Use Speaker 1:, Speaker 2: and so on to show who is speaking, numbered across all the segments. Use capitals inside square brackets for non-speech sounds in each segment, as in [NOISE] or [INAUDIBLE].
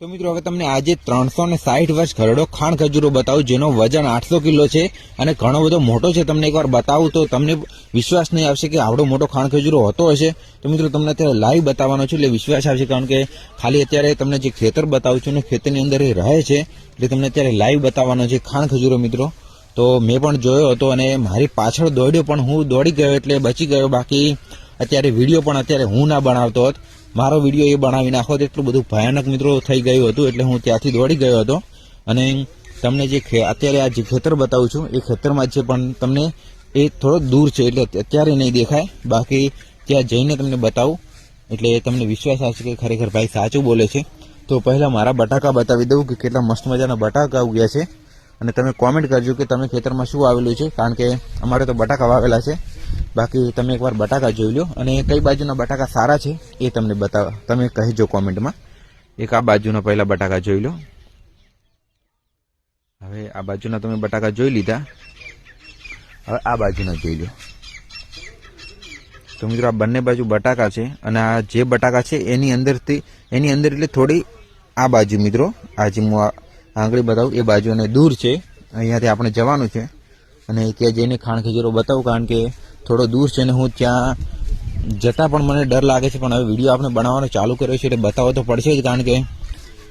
Speaker 1: તો મિત્રો, હવે તમને આજે ત્રણસો ને સાઠ વર્ષ ઘરડો ખાણ ખજૂરો બતાવું, જેનો વજન આઠસો કિલો છે અને ઘણો બધો મોટો છે. તમને એકવાર બતાવું તો તમને વિશ્વાસ નહીં આવશે કે આવડો મોટો ખાણ ખજૂરો હોતો હશે. તો મિત્રો, તમને અત્યારે લાઈવ બતાવવાનો છે, એટલે વિશ્વાસ આવશે, કારણ કે ખાલી અત્યારે તમને જે ખેતર બતાવું છું ને, ખેતરની અંદર એ રહે છે. એટલે તમને અત્યારે લાઈવ બતાવવાનો છે ખાણ ખજૂરો, મિત્રો. તો મેં પણ જોયો હતો અને મારી પાછળ દોડ્યો, પણ હું દોડી ગયો એટલે બચી ગયો. બાકી અત્યારે વીડિયો પણ અત્યારે હું ના બનાવતો હોત. મારો વીડિયો એ બનાવી નાખો એટલું બધું ભયાનક મિત્રો થઈ ગયું હતું એટલે હું ત્યાંથી દોડી ગયો હતો. અને તમને જે અત્યારે આ જે ખેતર બતાવું છું, એ ખેતરમાં છે પણ તમને એ થોડોક દૂર છે એટલે અત્યારે નહીં દેખાય. બાકી ત્યાં જઈને તમને બતાવું. એટલે તમને વિશ્વાસ આવશે કે ખરેખર ભાઈ સાચું બોલે છે. તો પહેલાં મારા બટાકા બતાવી દઉં કે કેટલા મસ્ત મજાના બટાકા ઉગ્યા છે. અને તમે કોમેન્ટ કરજો કે તમે ખેતરમાં શું આવેલું છે, કારણ કે અમારે તો બટાકા વાવેલા છે. બાકી તમે એકવાર બટાકા જોઈ લો અને કઈ બાજુના બટાકા સારા છે એ તમને બતાવ તમે કહેજો કોમેન્ટમાં. એક આ બાજુના પહેલા બટાકા જોઈ લો. હવે આ બાજુના તમે બટાકા જોઈ લીધા. હવે આ બાજુના જોઈ લો. તો મિત્રો આ બંને બાજુ બટાકા છે અને આ જે બટાકા છે એની અંદરથી એની અંદર એટલે થોડી આ બાજુ મિત્રો, આ જે હું આંગળી બતાવું, એ બાજુ અને દૂર છે. અહીંયાથી આપણે જવાનું છે. અને ત્યાં જઈને ખાણ ખજૂરો બતાવું કારણ કે થોડો દૂર છે ને હું ત્યાં જતાં પણ મને ડર લાગે છે, પણ હવે વીડિયો આપણે બનાવવાનો ચાલુ કર્યો છે એટલે બતાવવો તો પડશે જ, કારણ કે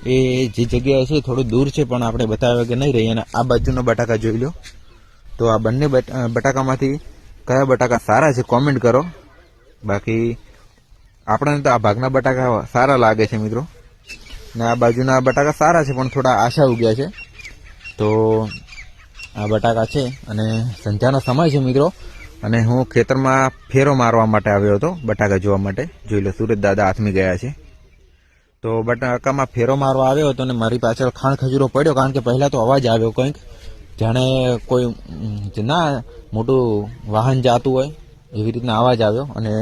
Speaker 1: એ જે જગ્યાએ છે થોડું દૂર છે, પણ આપણે બતાવ્યા કે નહીં રહીએ. અને આ બાજુનો બટાકા જોઈ લો. તો આ બંને બટ- બટાકામાંથી કયા બટાકા સારા છે કોમેન્ટ કરો. બાકી આપણને તો આ ભાગના બટાકા સારા લાગે છે, મિત્રો. ને આ બાજુના બટાકા સારા છે, પણ થોડા આશા ઉગ્યા છે. તો આ બટાકા છે, અને સંધ્યાનો સમય છે, મિત્રો. અને હું ખેતરમાં ફેરો મારવા માટે આવ્યો હતો, બટાકા જોવા માટે. જોઈ લો સુરત દાદા હાથમી ગયા છે. તો બટાકામાં ફેરો મારવા આવ્યો હતો અને મારી પાછળ ખાણ ખજૂરો પડ્યો, કારણ કે પહેલાં તો અવાજ આવ્યો કંઈક. જાણે કોઈ ના, મોટું વાહન જાતું હોય, એવી રીતના અવાજ આવ્યો. અને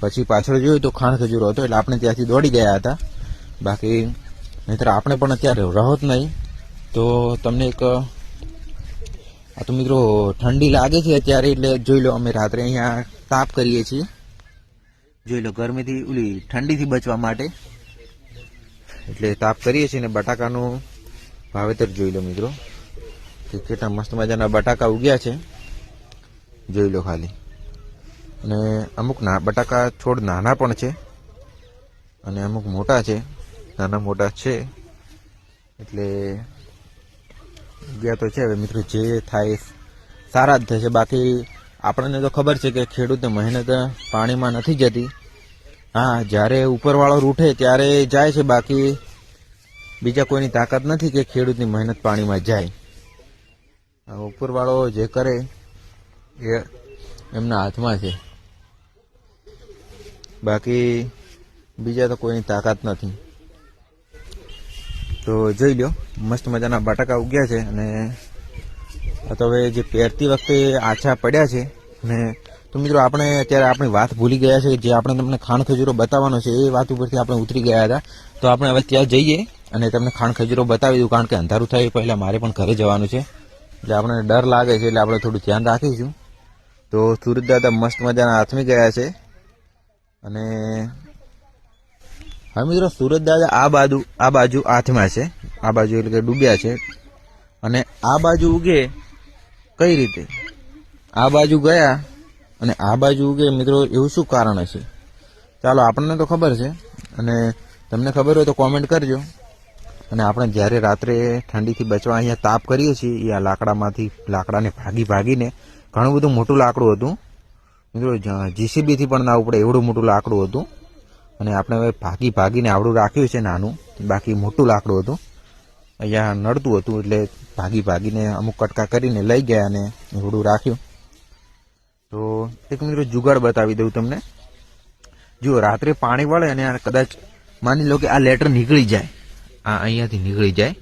Speaker 1: પછી પાછળ જોયું તો ખાણ ખજૂરો હતો, એટલે આપણે ત્યાંથી દોડી ગયા હતા. બાકી, નહીતર આપણે પણ અત્યારે રહો જ નહીં. તો તમને એક આ તો મિત્રો ઠંડી લાગે છે અત્યારે, એટલે જોઈ લો અમે રાત્રે અહીંયા તાપ કરીએ છીએ. જોઈ લો ગરમીથી ઓલી ઠંડીથી બચવા માટે. એટલે તાપ કરીએ છીએ ને બટાકાનું વાવેતર જોઈ લો મિત્રો. કેટલા મસ્ત મજાના બટાકા ઉગ્યા છે. જોઈ લો ખાલી. અને અમુક ના, બટાકા છોડ નાના પણ છે. અને અમુક મોટા છે. નાના મોટા છે. એટલે ગયા તો છે હવે મિત્રો, જે થાય સારા જ થશે. બાકી આપણને તો ખબર છે કે ખેડૂત મહેનત પાણીમાં નથી જતી. હા, જ્યારે ઉપરવાળો રૂઠે ત્યારે જાય છે. બાકી બીજા કોઈની તાકાત નથી કે ખેડૂતની મહેનત પાણીમાં જાય. ઉપરવાળો જે કરે એ એમના હાથમાં છે. બાકી બીજા તો કોઈની તાકાત નથી. તો જોઈ લો મસ્ત મજાના બટાકા ઉગ્યા છે અને તો હવે જે પહેરતી વખતે આછા પડ્યા છે અને તો મિત્રો આપણે અત્યારે આપણી વાત ભૂલી ગયા છે જે આપણે તમને ખાણ ખજૂરો બતાવવાનો છે એ વાત ઉપરથી આપણે ઉતરી ગયા હતા. તો આપણે હવે ત્યાં જઈએ અને તમને ખાણ ખજૂરો બતાવી દઉં કારણ કે અંધારું થાય પહેલાં મારે પણ ઘરે જવાનું છે. એટલે આપણને ડર લાગે છે એટલે આપણે થોડું ધ્યાન રાખીશું. તો સુરત દાદા મસ્ત મજાના હાથમી ગયા છે. અને હવે મિત્રો સુરત દાદા આ બાજુ આ બાજુ હાથમાં છે. આ બાજુ એટલે કે ડૂબ્યા છે. અને આ બાજુ ઉગે કઈ રીતે? આ બાજુ ગયા અને આ બાજુ ઉગે મિત્રો એવું શું કારણ હશે? ચાલો આપણને તો ખબર છે. અને તમને ખબર હોય તો કોમેન્ટ કરજો. અને આપણે જ્યારે રાત્રે ઠંડીથી બચવા અહીંયા તાપ કરીએ છીએ એ આ લાકડામાંથી, લાકડાને ભાગી ભાગીને ઘણું બધું મોટું લાકડું હતું. મિત્રો જીસીબીથી પણ ના ઉપડે, એવડું મોટું લાકડું હતું. અને આપણે હવે ભાગી ભાગીને આવડું રાખ્યું છે નાનું, બાકી મોટું લાકડું હતું. અહીંયા નડતું હતું એટલે ભાગી ભાગીને અમુક કટકા કરીને લઈ ગયા અને એવડું રાખ્યું. તો એક મિત્રો જુગાડ બતાવી દઉં તમને. જુઓ રાત્રે પાણી વળે અને કદાચ માની લો કે આ લેટર નીકળી જાય, આ અહીંયાથી નીકળી જાય,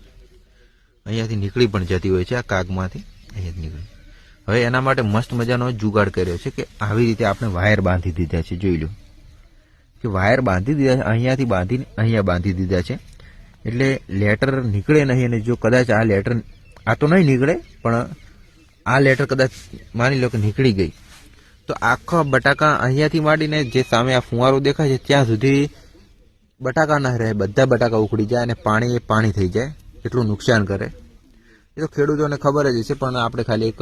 Speaker 1: અહીંયાથી નીકળી પણ જતી હોય છે, આ કાગમાંથી અહીંયાથી નીકળી. હવે એના માટે મસ્ત મજાનો જુગાડ કર્યો છે કે આવી રીતે આપણે વાયર બાંધી દીધા છે, જોઈ લો. કે વાયર બાંધી દીધા છે, અહીંયાથી બાંધીને અહીંયા બાંધી દીધા છે. એટલે લેટર નીકળે નહીં અને જો કદાચ આ લેટર, આ તો નહીં નીકળે, પણ આ લેટર કદાચ માની લો કે નીકળી ગઈ. તો આખા બટાકા અહીંયાથી માંડીને જે સામે આ ફુવારો દેખાય છે, ત્યાં સુધી બટાકા ના રહે, બધા બટાકા ઉખડી જાય અને પાણી એ પાણી થઈ જાય, એટલું નુકસાન કરે. એ તો ખેડૂતોને ખબર જ છે પણ આપણે ખાલી એક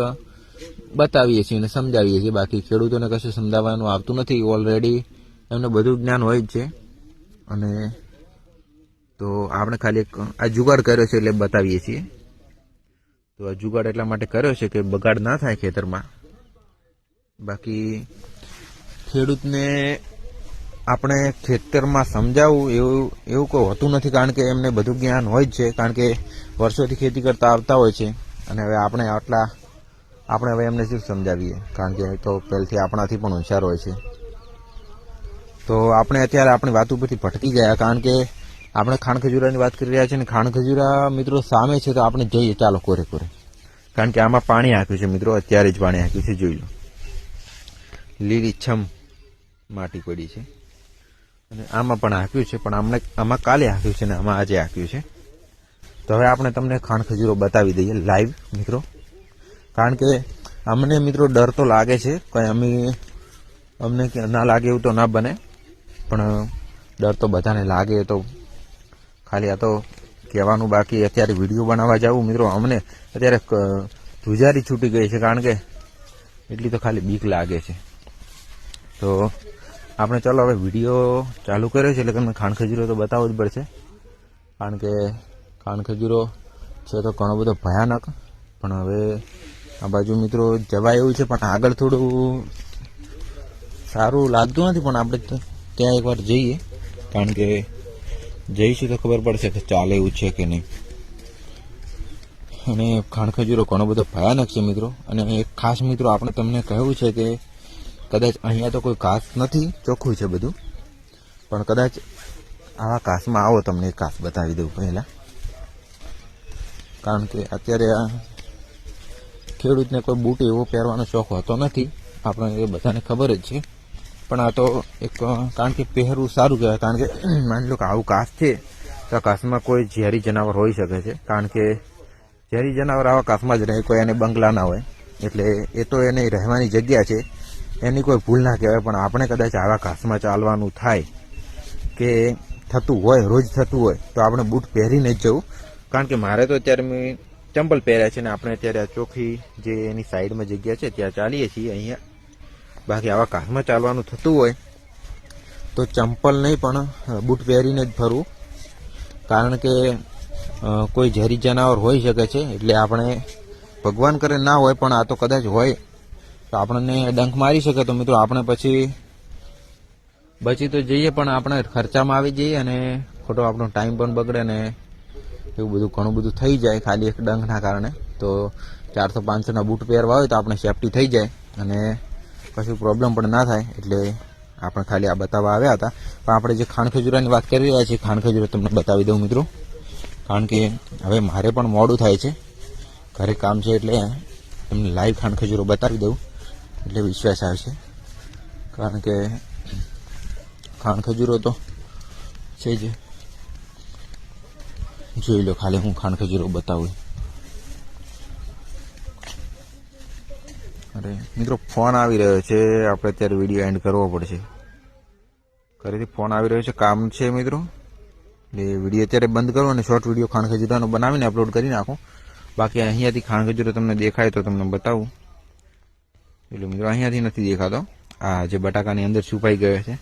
Speaker 1: બતાવીએ છીએ અને સમજાવીએ છીએ. બાકી ખેડૂતોને કશું સમજાવવાનું આવતું નથી. ઓલરેડી એમને બધું જ્ઞાન હોય જ છે. અને તો આપણે ખાલી એક આ જુગાડ કર્યો છે એટલે બતાવીએ છીએ. તો આ જુગાડ એટલા માટે કર્યો છે કે બગાડ ના થાય ખેતરમાં. બાકી ખેડૂતને આપણે ખેતરમાં સમજાવવું એવું એવું કોઈ હોતું નથી કારણ કે એમને બધું જ્ઞાન હોય જ છે. કારણ કે વર્ષોથી ખેતી કરતા આવતા હોય છે. અને હવે આપણે આટલા, આપણે હવે એમને શું સમજાવીએ? કારણ કે તો પહેલથી આપણાથી પણ હોશિયાર હોય છે. તો આપણે અત્યારે આપણી વાત ઉપરથી ભટકી ગયા, કારણ કે આપણે ખાણ ખજૂરાની વાત કરી રહ્યા છીએ અને ખાણ ખજૂરા મિત્રો સામે છે તો આપણે જઈએ ચાલો કોરે કોરે. કારણ કે આમાં પાણી હાંક્યું છે મિત્રો, અત્યારે જ પાણી હાંક્યું છે, જોઈ લો. લીલી છમ માટી પડી છે. અને આમાં પણ હાંક્યું છે, પણ આમને આમાં કાલે હાંક્યું છે ને આમાં આજે હાંક્યું છે. તો હવે આપણે તમને ખાણ ખજૂરો બતાવી દઈએ લાઈવ મિત્રો. કારણ કે અમને મિત્રો ડર તો લાગે છે, કંઈ અમે અમને ના લાગે એવું તો ના બને. પણ, ડર તો બધાને લાગે તો ખાલી આ તો કહેવાનું બાકી. અત્યારે વીડિયો બનાવવા જવું મિત્રો. અમને અત્યારે ધ્રુજારી છૂટી ગઈ છે કારણ કે એટલી તો ખાલી બીક લાગે છે. તો આપણે ચાલો હવે વીડિયો ચાલુ કર્યો છે એટલે તમને ખાણ તો બતાવવો જ પડશે. કારણ કે ખાણ ખજૂરો છે તો ઘણો બધો ભયાનક. પણ હવે આ બાજુ મિત્રો જવાય એવું છે, પણ આગળ થોડું સારું લાગતું નથી, પણ આપણે ત્યાં એકવાર જઈએ. કારણ કે જઈશું તો ખબર પડશે કે ચાલે એવું છે કે નહીં. અને ખાણખજૂરો ઘણો બધો ભયાનક છે મિત્રો. અને એક ખાસ મિત્રો આપણે તમને કહ્યું છે કે કદાચ અહીંયા તો કોઈ ઘાસ નથી, ચોખ્ખું છે બધું. પણ કદાચ આવા ઘાસમાં આવો તમને એક ઘાસ બતાવી દઉં પહેલાં. કારણ કે અત્યારે આ ખેડૂતને કોઈ બૂટ એવો પહેરવાનો શોખ હોતો નથી. આપણને એ બધાને ખબર જ છે. પણ આ તો એક કારણ કે પહેરવું સારું કહેવાય. કારણ કે, [CLEARS THROAT] માની લો કે આવું ઘાસ છે, તો આ કોઈ ઝેરી જનાવર હોઈ શકે છે. કારણ કે ઝેરી જનાવર આવા ઘાસમાં જ રહે, કોઈ એને બંગલા ના હોય. એટલે એ તો એને રહેવાની જગ્યા છે. એની કોઈ ભૂલ ના કહેવાય, પણ આપણે કદાચ આવા ઘાસમાં ચાલવાનું થાય કે થતું હોય, રોજ થતું હોય, તો આપણે બૂટ પહેરીને જ જવું. કારણ કે મારે તો અત્યારે મેં ચંપલ પહેર્યા છે ને આપણે અત્યારે આ ચોખ્ખી જે એની સાઈડમાં જગ્યા છે, ત્યાં ચાલીએ છીએ અહીંયા. બાકી આવા કારમાં ચાલવાનું થતું હોય તો ચંપલ નહીં, પણ બૂટ પહેરીને જ ફરવું. કારણ કે કોઈ ઝેરી જનાવર હોઈ શકે છે, એટલે આપણે ભગવાન કરે ના હોય, પણ આ તો કદાચ હોય, તો આપણને ડંખ મારી શકે. તો મિત્રો, આપણે પછી બચી તો જઈએ, પણ આપણે ખર્ચામાં આવી જઈએ અને ખોટો આપણો ટાઈમ પણ બગડે ને એવું બધું ઘણું બધું થઈ જાય, ખાલી એક ડંખના કારણે. તો ચારસો પાંચસોના બૂટ પહેરવા હોય તો આપણે સેફટી થઈ જાય અને કશું પ્રોબ્લેમ પણ ના થાય, એટલે આપણે ખાલી આ બતાવવા આવ્યા હતા. પણ આપણે જે ખાણ ખજૂરાની વાત કરી રહ્યા છીએ, ખાણ તમને બતાવી દઉં મિત્રો. કારણ કે હવે મારે પણ મોડું થાય છે. ઘરે કામ છે એટલે તમને લાઈવ ખાણ ખજૂરો બતાવી દઉં, એટલે વિશ્વાસ આવશે. કારણ કે ખાણ ખજૂરો તો છે જ. જોઈ લો ખાલી હું ખાણ ખજૂરો બતાવું. અરે, મિત્રો ફોન આવી રહ્યો છે. આપણે અત્યારે વીડિયો એન્ડ કરવો પડશે. ઘરેથી ફોન આવી રહ્યો છે. કામ છે, મિત્રો. એટલે વીડિયો અત્યારે બંધ કરો અને શોર્ટ વીડિયો ખાણ ખજૂરાનો બનાવીને અપલોડ કરી નાખો. બાકી અહીંયાથી ખાણ ખજૂરો તમને દેખાય તો તમને બતાવું. એટલે મિત્રો, અહીંયાથી નથી દેખાતો. આ જે બટાકાની અંદર છુપાઈ ગયો છે.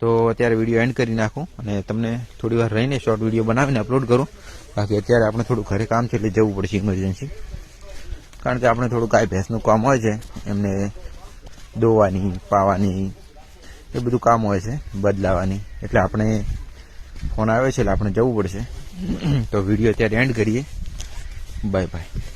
Speaker 1: તો અત્યારે વીડિયો એન્ડ કરી નાખું અને તમને થોડી વાર રહીને શોર્ટ વીડિયો બનાવીને અપલોડ કરો. બાકી અત્યારે આપણે થોડું ઘરે કામ છે એટલે જવું પડશે ઇમરજન્સી કારણ કે આપણે થોડું ગાય ભેંસનું કામ હોય છે, એમને દોવાની, પાવાની, એ બધું કામ હોય છે, બદલાવાની. એટલે આપણે ફોન આવ્યો છે એટલે આપણે જવું પડશે. તો વીડિયો અત્યારે એન્ડ કરીએ. Bye bye